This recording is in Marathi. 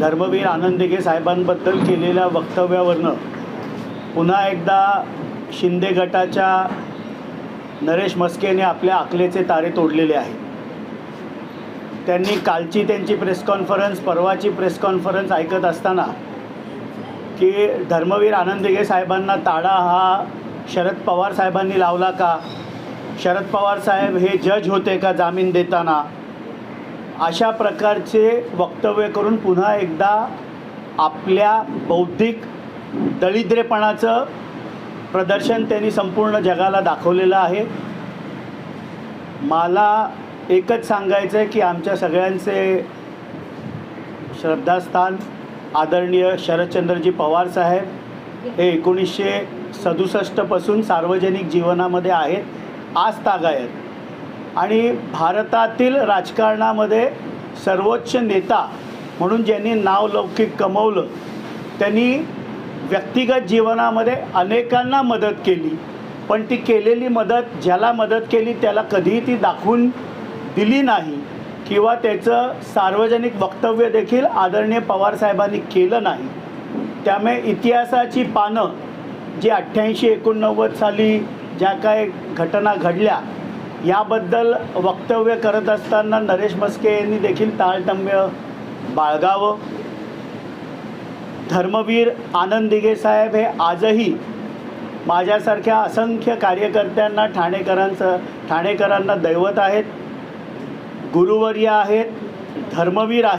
धर्मवीर आनंद दिघे साहेबांबद्दल केलेल्या वक्तव्यावरनं पुन्हा एकदा शिंदे गटाच्या नरेश मस्केने आपल्या आकलेचे तारे तोडलेले आहेत. त्यांनी कालची त्यांची प्रेस कॉन्फरन्स परवाची प्रेस कॉन्फरन्स ऐकत असताना की धर्मवीर आनंद दिघे साहेबांना ताडा हा शरद पवार साहेबांनी लावला का? शरद पवार साहेब हे जज होते का जामीन देताना? अशा प्रकारचे वक्तव्य करून पुन्हा एकदा आपल्या बौद्धिक दळिद्रेपणाचं प्रदर्शन त्यांनी संपूर्ण जगाला दाखवलेलं आहे. मला एकच सांगायचं आहे की आमच्या सगळ्यांचे श्रद्धास्थान आदरणीय शरदचंद्रजी पवार साहेब हे एकोणीसशे सदुसष्टपासून सार्वजनिक जीवनामध्ये आहेत. आज तागायत. आणि भारतातील राजकारणामध्ये सर्वोच्च नेता म्हणून ज्यांनी नावलौकिक कमवलं त्यांनी व्यक्तिगत जीवनामध्ये अनेकांना मदत केली. पण ती केलेली मदत ज्याला मदत केली त्याला कधीही ती दाखवून दिली नाही किंवा त्याचं सार्वजनिक वक्तव्य देखील आदरणीय पवारसाहेबांनी केलं नाही. त्यामुळे इतिहासाची पानं जी अठ्ठ्याऐंशी एकोणनव्वद साली ज्या काय घटना घडल्या याबद्दल वक्तव्य करत असताना नरेश मस्के यांनी देखील ताळतम्य बाळगावं. धर्मवीर आनंद दिघे साहेब हे आजही माझ्यासारख्या असंख्य कार्यकर्त्यांना ठाणेकरांचं ठाणेकरांना दैवत आहेत गुरुवर्य आहेत धर्मवीर आहेत.